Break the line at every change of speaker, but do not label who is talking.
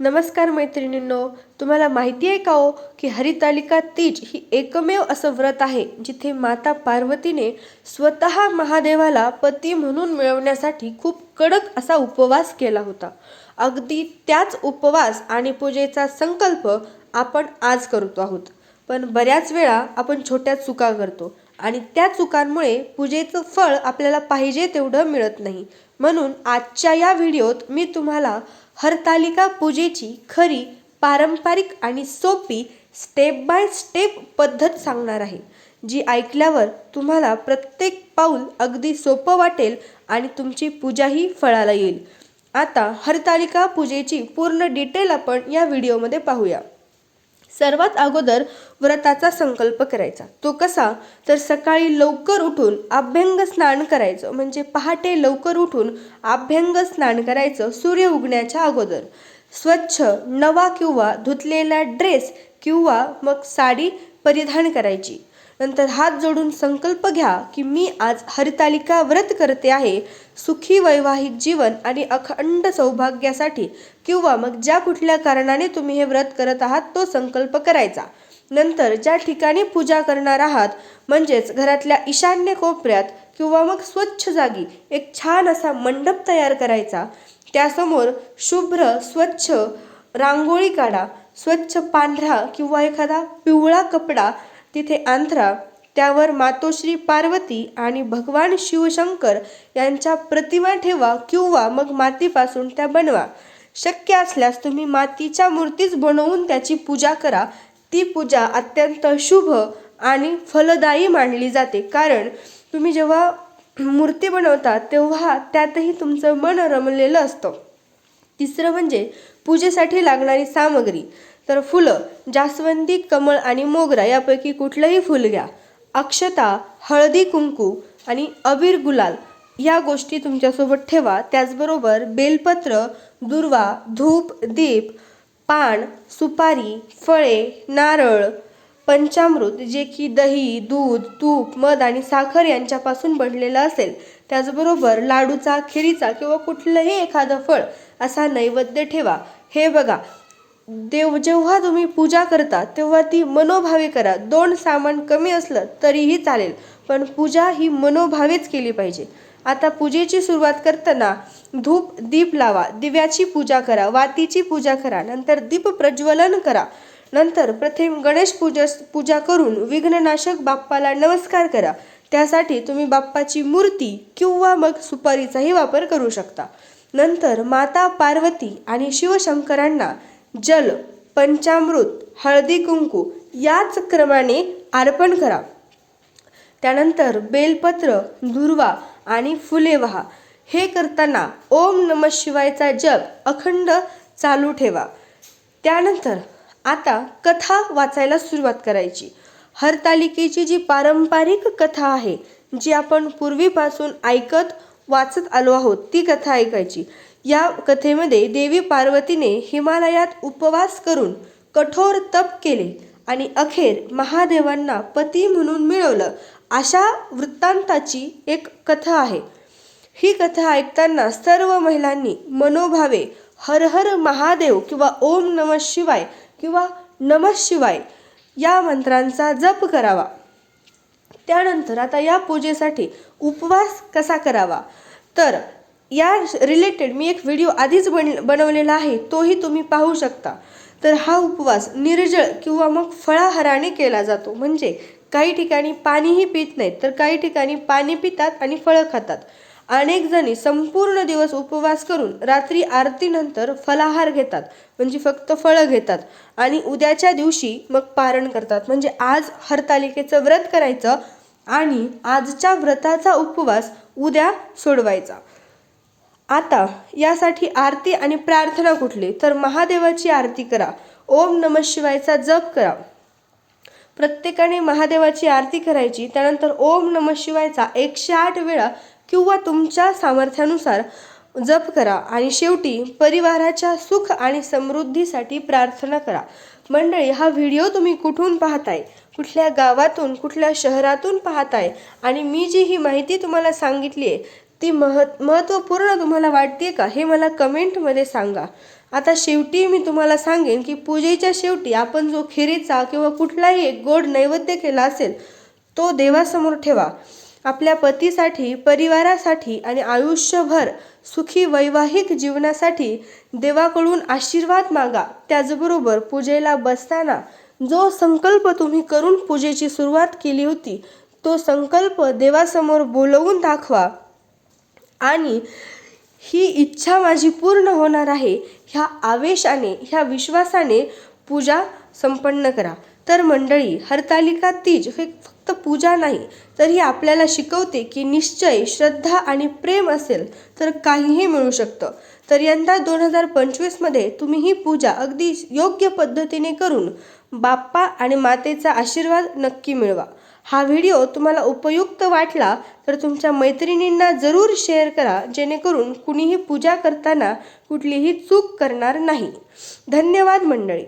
नमस्कार मैत्रिणींनो तुम्हाला माहिती आहे का हो की हरितालिका तीज ही एकमेव असं व्रत आहे जिथे माता पार्वतीने स्वतः महादेवाला पती म्हणून मिळवण्यासाठी खूप कडक असा उपवास केला होता. अगदी त्याच उपवास आणि पूजेचा संकल्प आपण आज करतो आहोत. पण बऱ्याच वेळा आपण छोट्या चुका करतो आणि त्या चुकांमुळे पूजेचं फळ आपल्याला पाहिजे तेवढं मिळत नाही. म्हणून आजच्या या व्हिडिओत मी तुम्हाला हरतालिका पूजेची खरी पारंपरिक आणि सोपी स्टेप बाय स्टेप पद्धत सांगणार आहे जी ऐकल्यावर तुम्हाला प्रत्येक पाऊल अगदी सोपं वाटेल आणि तुमची पूजाही फळाला येईल. आता हरतालिका पूजेची पूर्ण डिटेल आपण या व्हिडिओमध्ये पाहूया. सर्वात अगोदर व्रताचा संकल्प करायचा. तो कसा? तर सकाळी लवकर उठून अभ्यंग स्नान करायचं. म्हणजे पहाटे लवकर उठून अभ्यंग स्नान करायचं सूर्य उगण्याच्या अगोदर. स्वच्छ नवा किंवा धुतलेला ड्रेस किंवा मग साडी परिधान करायची. नंतर हात जोडून संकल्प घ्या की मी आज हरितालिका व्रत करते आहे सुखी वैवाहिक जीवन आणि अखंड सौभाग्यासाठी किंवा मग ज्या कुठल्या कारणाने तुम्ही हे व्रत करत आहात तो संकल्प करायचा. नंतर ज्या ठिकाणी पूजा करणार आहात म्हणजेच घरातल्या ईशान्य कोपऱ्यात किंवा मग स्वच्छ जागी एक छान असा मंडप तयार करायचा. त्यासमोर शुभ्र स्वच्छ रांगोळी काढा स्वच्छ पांढरा किंवा एखादा पिवळा कपडा तिथे आंध्रा त्यावर मातोश्री पार्वती आणि भगवान शिवशंकर यांच्या प्रतिमा ठेवा किंवा मग मातीपासून त्या बनवा. शक्य असल्यास तुम्ही मातीच्या मूर्तीच बनवून त्याची पूजा करा. ती पूजा अत्यंत शुभ आणि फलदायी मानली जाते. कारण तुम्ही जेव्हा मूर्ती बनवता तेव्हा त्यातही तुमचं मन रमलेलं असतं. तिसरं म्हणजे पूजेसाठी लागणारी सामग्री. तर फुलं जास्वंदी कमळ आणि मोगरा यापैकी कुठलंही फुल घ्या. अक्षता हळदी कुंकू आणि अबीर गुलाल या गोष्टी तुमच्यासोबत ठेवा. त्याचबरोबर बेलपत्र दुर्वा धूप दीप पान सुपारी फळे नारळ पंचामृत जे की दही दूध तूप मध आणि साखर यांच्यापासून बनलेलं असेल. त्याचबरोबर लाडूचा खिरीचा किंवा कुठलंही एखादं फळ असा नैवेद्य ठेवा. हे बघा देव जेव्हा तुम्ही पूजा करता तेव्हा ती मनोभावे करा. दोन सामान कमी असलं तरीही चालेल पण पूजा ही मनोभावेच केली पाहिजे. आता पूजेची सुरुवात करताना धूप दीप लावा दिव्याची पूजा करा वातीची पूजा करा नंतर दीप प्रज्वलन करा. नंतर प्रथम गणेश पूजा पूजा करून विघ्ननाशक बाप्पाला नमस्कार करा. त्यासाठी तुम्ही बाप्पाची मूर्ती किंवा मग सुपारीचाही वापर करू शकता. नंतर माता पार्वती आणि शिवशंकरांना जल पंचामृत हळदी कुंकू याच क्रमाने अर्पण करा. त्यानंतर बेलपत्र दुर्वा आणि फुले वहा हे करताना ओम नम शिवायचा जप अखंड चालू ठेवा. त्यानंतर आता कथा वाचायला सुरुवात करायची. हरतालिकेची जी पारंपरिक कथा आहे जी आपण पूर्वीपासून ऐकत वाचत आलो आहोत ती कथा ऐकायची. या कथेमध्ये देवी पार्वतीने हिमालयात उपवास करून कठोर तप केले आणि अखेर महादेवांना पती म्हणून मिळवलं अशा वृत्तांताची एक कथा आहे. ही कथा ऐकताना सर्व महिलांनी मनोभावे हर हर महादेव किंवा ओम नम शिवाय किंवा नम शिवाय या मंत्रांचा जप करावा. त्यानंतर आता या पूजेसाठी उपवास कसा करावा? तर या रिलेटेड मी एक व्हिडिओ आधीच बन बनवलेला आहे तोही तुम्ही पाहू शकता. तर हा उपवास निर्जळ किंवा मग फळाहाराने केला जातो. म्हणजे काही ठिकाणी पाणीही पित नाहीत तर काही ठिकाणी पाणी पितात आणि फळं खातात. अनेक जणी संपूर्ण दिवस उपवास करून रात्री आरतीनंतर फलाहार घेतात म्हणजे फक्त फळं घेतात आणि उद्याच्या दिवशी मग पारण करतात. म्हणजे आज हरतालिकेचं व्रत करायचं आणि आजच्या व्रताचा उपवास उद्या सोडवायचा. आता यासाठी आरती आणि प्रार्थना कुठली? तर महादेवाची आरती करा. ओम नम शिवायचा जप करा. प्रत्येकाने महादेवाची आरती करायची. त्यानंतर ओम नम शिवायचा एकशे आठ वेळा किंवा तुमच्या सामर्थ्यानुसार जप करा. आणि शेवटी परिवाराच्या सुख आणि समृद्धीसाठी प्रार्थना करा. मंडळी हा व्हिडिओ तुम्ही कुठून पाहताय? कुठल्या गावातून कुठल्या शहरातून पाहताय? आणि मी जी ही माहिती तुम्हाला सांगितली आहे ती महत् महत्त्वपूर्ण तुम्हाला वाटते का? हे मला कमेंटमध्ये सांगा. आता शेवटी मी तुम्हाला सांगेन की पूजेच्या शेवटी आपण जो खिरीचा किंवा कुठलाही एक गोड नैवेद्य केला असेल तो देवासमोर ठेवा. आपल्या पतीसाठी परिवारासाठी आणि आयुष्यभर सुखी वैवाहिक जीवनासाठी देवाकडून आशीर्वाद मागा. त्याचबरोबर पूजेला बसताना जो संकल्प तुम्ही करून पूजेची सुरुवात केली होती तो संकल्प देवासमोर बोलवून दाखवा. आणि ही इच्छा माझी पूर्ण होणार आहे. ह्या आवेशाने ह्या विश्वासाने पूजा संपन्न करा. तर मंडळी हरतालिका तीज हे फक्त पूजा नाही तर ही आपल्याला शिकवते की निश्चय श्रद्धा आणि प्रेम असेल तर काहीही मिळू शकतं. तर यंदा दोन हजार पंचवीसमध्ये तुम्ही ही पूजा अगदी योग्य पद्धतीने करून बाप्पा आणि मातेचा आशीर्वाद नक्की मिळवा. हा व्हिडिओ तुम्हाला उपयुक्त वाटला तर तुमच्या मैत्रिणींना जरूर शेअर करा जेणेकरून कुणीही पूजा करताना कुठलीही चूक करणार नाही. धन्यवाद मंडळी.